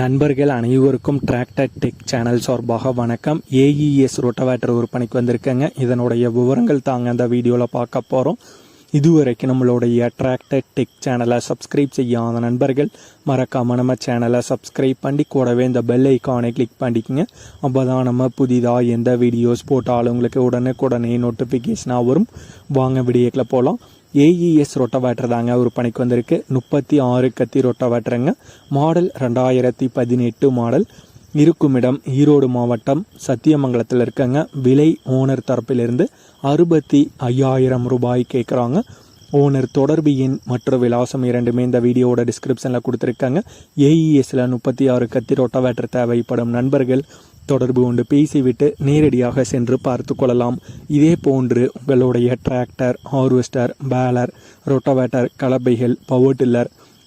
நண்பர்கள் அனைவருக்கும் tractor tech channel சார்பாக வணக்கம். ஏஇஎஸ் ரொட்டவேட்டர் விற்பனைக்கு வந்திருக்கேங்க. இதனுடைய விவரங்கள் தாங்க அந்த வீடியோவில் பார்க்க போகிறோம் இதுவரைக்கும் நம்மளுடைய அட்ராக்டட் டெக் சேனலை சப்ஸ்கிரைப் செய்யாத நண்பர்கள் மறக்காம நம்ம சேனலை சப்ஸ்கிரைப் பண்ணி கூடவே இந்த பெல் ஐக்கானை கிளிக் பண்ணிக்கங்க. அப்போ தான் நம்ம புதிதாக எந்த வீடியோஸ் போட்டாலும் உங்களுக்கு உடனுக்குடனே நோட்டிஃபிகேஷனாக வரும். வாங்க வீடியோக்கில் போகலாம் ஏஇஎஸ் ரொட்டவேட்டர் தாங்க ஒரு பணிக்கு வந்திருக்கு. முப்பத்தி ஆறு கத்தி ரொட்டவேட்டருங்க. மாடல் ரெண்டாயிரத்தி பதினெட்டு மாடல். இருக்குமிடம் ஈரோடு மாவட்டம் சத்தியமங்கலத்தில் இருக்கங்க. விலை ஓனர் தரப்பிலிருந்து அறுபத்தி ஐயாயிரம் ரூபாய் கேட்குறாங்க ஓனர் தொடர்பு எண் மற்றும் விலாசம் இரண்டுமே இந்த வீடியோவோட டிஸ்கிரிப்ஷனில் கொடுத்துருக்காங்க. ஏஇஎஸ்ல முப்பத்தி ஆறு கத்தி ரொட்டவேட்டர் தேவைப்படும் நண்பர்கள் தொடர்பு கொண்டு பேசிவிட்டு நேரடியாக சென்று பார்த்து கொள்ளலாம். இதே போன்று உங்களுடைய tractor harvester baler rotavator கலப்பைகள் power tiller